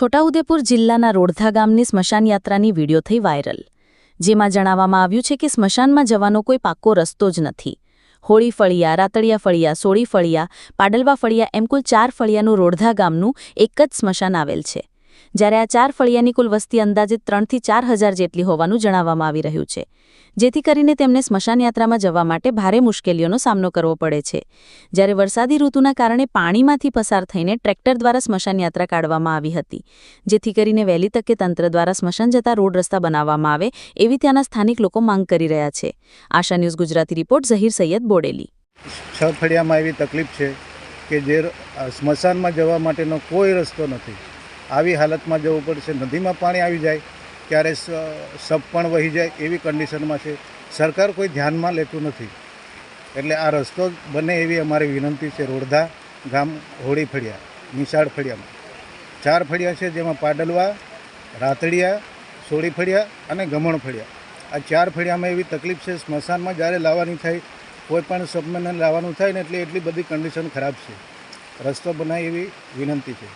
છોટાઉદેપુર જિલ્લાના રોડધા ગામની સ્મશાન યાત્રાની વીડિયો થઈ વાયરલ, જેમાં જણાવવામાં આવ્યું છે કે સ્મશાનમાં જવાનો કોઈ પાક્કો રસ્તો જ નથી. હોળી ફળિયા, રાતળિયા ફળિયા, સોળી ફળિયા, પાડલવા ફળિયા એમ કુલ ચાર ફળિયાનું રોડધા ગામનું એક જ સ્મશાન આવેલ છે. જ્યારે આ ચાર ફળિયાની કુલ વસ્તી અંદાજે ત્રણથી ચાર હજાર જેટલી હોવાનું જણાવવામાં આવી રહ્યું છે. જેથી કરીને તેમને સ્મશાન યાત્રામાં જવા માટે ભારે મુશ્કેલીઓનો સામનો કરવો પડે છે. જ્યારે વરસાદી ઋતુના કારણે પાણીમાંથી પસાર થઈને ટ્રેક્ટર દ્વારા સ્મશાન યાત્રા કાઢવામાં આવી હતી. જેથી કરીને વહેલી તકે તંત્ર દ્વારા સ્મશાન જતા રોડ રસ્તા બનાવવામાં આવે એવી ત્યાંના સ્થાનિક લોકો માંગ કરી રહ્યા છે. આશા ન્યૂઝ ગુજરાતી રિપોર્ટ, ઝહીર સૈયદ બોડેલી. છ ફળિયામાં એવી તકલીફ છે કે જે સ્મશાનમાં જવા માટેનો કોઈ રસ્તો નથી. આવી હાલતમાં જવું પડશે, નદીમાં પાણી આવી જાય ત્યારે સબ પણ વહી જાય એવી કન્ડિશનમાં છે. સરકાર કોઈ ધ્યાનમાં લેતું નથી. એટલે આ રસ્તો બને એવી અમારી વિનંતી છે. રોડધા ગામ હોળી ફળિયા, નિશાળ ફળિયામાં. ચાર ફળિયા છે જેમાં પાડલવા, રાતડિયા, સોળી ફળિયા અને ગમણ ફળિયા. આ ચાર ફળિયામાં એવી તકલીફ છે, સ્મશાનમાં જ્યારે લાવવાની થાય, કોઈ પણ સબમને લાવવાનું થાય ને એટલે એટલી બધી કન્ડિશન ખરાબ છે. રસ્તો બનાય એવી વિનંતી છે.